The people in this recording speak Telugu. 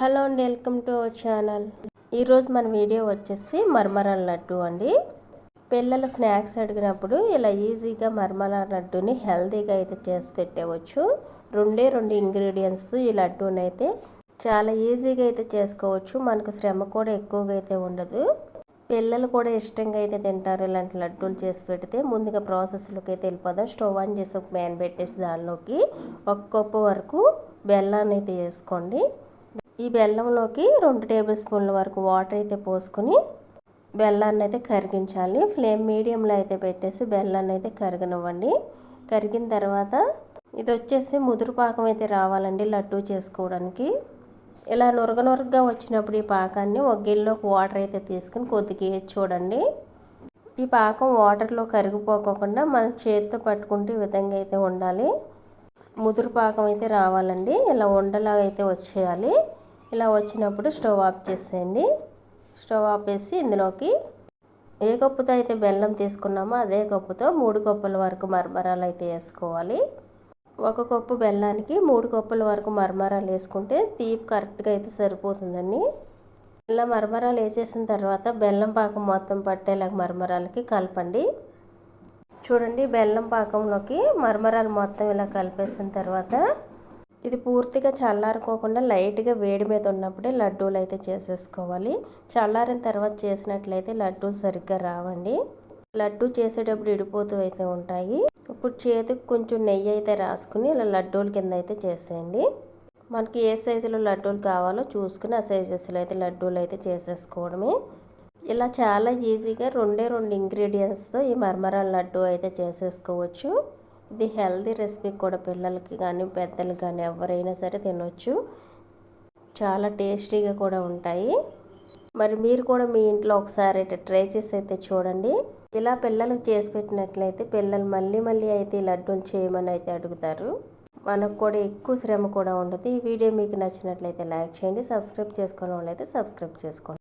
హలో అండి వెల్కమ్ టు అవర్ ఛానల్. ఈరోజు మన వీడియో వచ్చేసి మర్మరాల లడ్డు అండి. పిల్లలు స్నాక్స్ అడిగినప్పుడు ఇలా ఈజీగా మర్మరాల లడ్డుని హెల్తీగా అయితే చేసి పెట్టేవచ్చు. రెండే రెండు ఇంగ్రీడియంట్స్ ఈ లడ్డూని అయితే చాలా ఈజీగా అయితే చేసుకోవచ్చు. మనకు శ్రమ కూడా ఎక్కువగా అయితే ఉండదు. పిల్లలు కూడా ఇష్టంగా అయితే తింటారు ఇలాంటి లడ్డూలు చేసి పెడితే. ముందుగా ప్రాసెస్లోకి అయితే వెళ్ళిపోదాం. స్టవ్ ఆన్ చేసి ఒక ప్యాన్ పెట్టేసి దానిలోకి ఒక కప్పు వరకు బెల్లాన్ని అయితే వేసుకోండి. ఈ బెల్లంలోకి రెండు టేబుల్ స్పూన్ల వరకు వాటర్ అయితే పోసుకొని బెల్లాన్ని అయితే కరిగించాలి. ఫ్లేమ్ మీడియంలో అయితే పెట్టేసి బెల్లాన్ని అయితే కరిగినవ్వండి. కరిగిన తర్వాత ఇది వచ్చేసి ముదురు పాకం అయితే రావాలండి లడ్డూ చేసుకోవడానికి. ఇలా నురగ నురగగా వచ్చినప్పుడు ఈ పాకాన్ని ఒక గిన్నెలోకి వాటర్ అయితే తీసుకుని కొద్దిగా చూడండి. ఈ పాకం వాటర్లో కరిగిపోకోకుండా మనం చేతితో పట్టుకుంటే ఈ విధంగా అయితే ఉండాలి. ముదురు పాకం అయితే రావాలండి. ఇలా ఉండలాగా అయితే వచ్చేయాలి. ఇలా వచ్చినప్పుడు స్టవ్ ఆఫ్ చేసేయండి. స్టవ్ ఆఫ్ చేసి ఇందులోకి ఏ కప్పుతో అయితే బెల్లం తీసుకున్నామో అదే కప్పుతో మూడు కప్పుల వరకు మరమరాలు అయితే వేసుకోవాలి. ఒక కప్పు బెల్లానికి మూడు కప్పుల వరకు మరమరాలు వేసుకుంటే తీపి కరెక్ట్గా అయితే సరిపోతుందండి. ఇలా మరమరాలు వేసేసిన తర్వాత బెల్లం పాకం మొత్తం పట్టేలాగా మరమరాలకి కలపండి. చూడండి బెల్లం పాకంలోకి మరమరాలు మొత్తం ఇలా కలిపేసిన తర్వాత ఇది పూర్తిగా చల్లారుకోకుండా లైట్గా వేడి మీద ఉన్నప్పుడే లడ్డూలు అయితే చేసేసుకోవాలి. చల్లారిన తర్వాత చేసినట్లయితే లడ్డూలు సరిగ్గా రావండి. లడ్డు చేసేటప్పుడు ఇడిపోతూ అయితే ఉంటాయి. ఇప్పుడు చేతికి కొంచెం నెయ్యి అయితే రాసుకుని ఇలా లడ్డూల కింద అయితే చేసేయండి. మనకి ఏ సైజులో లడ్డూలు కావాలో చూసుకుని ఆ సైజెస్లో అయితే లడ్డూలు అయితే చేసేసుకోవడమే. ఇలా చాలా ఈజీగా రెండే రెండు ఇంగ్రీడియంట్స్తో ఈ మర్మరాల లడ్డు అయితే చేసేసుకోవచ్చు. ఇది హెల్దీ రెసిపీ కూడా పిల్లలకి కానీ పెద్దలకి కానీ ఎవరైనా సరే తినవచ్చు చాలా టేస్టీగా కూడా ఉంటాయి. మరి మీరు కూడా మీ ఇంట్లో ఒకసారి అయితే ట్రై చేసి అయితే చూడండి. ఇలా పిల్లలకు చేసి పెట్టినట్లయితే పిల్లలు మళ్ళీ మళ్ళీ అయితే లడ్డూలు చేయమని అయితే అడుగుతారు. మనకు కూడా ఎక్కువ శ్రమ కూడా ఉండదు. ఈ వీడియో మీకు నచ్చినట్లయితే లైక్ చేయండి సబ్స్క్రైబ్ చేసుకోవడం వాళ్ళైతే సబ్స్క్రైబ్ చేసుకోండి.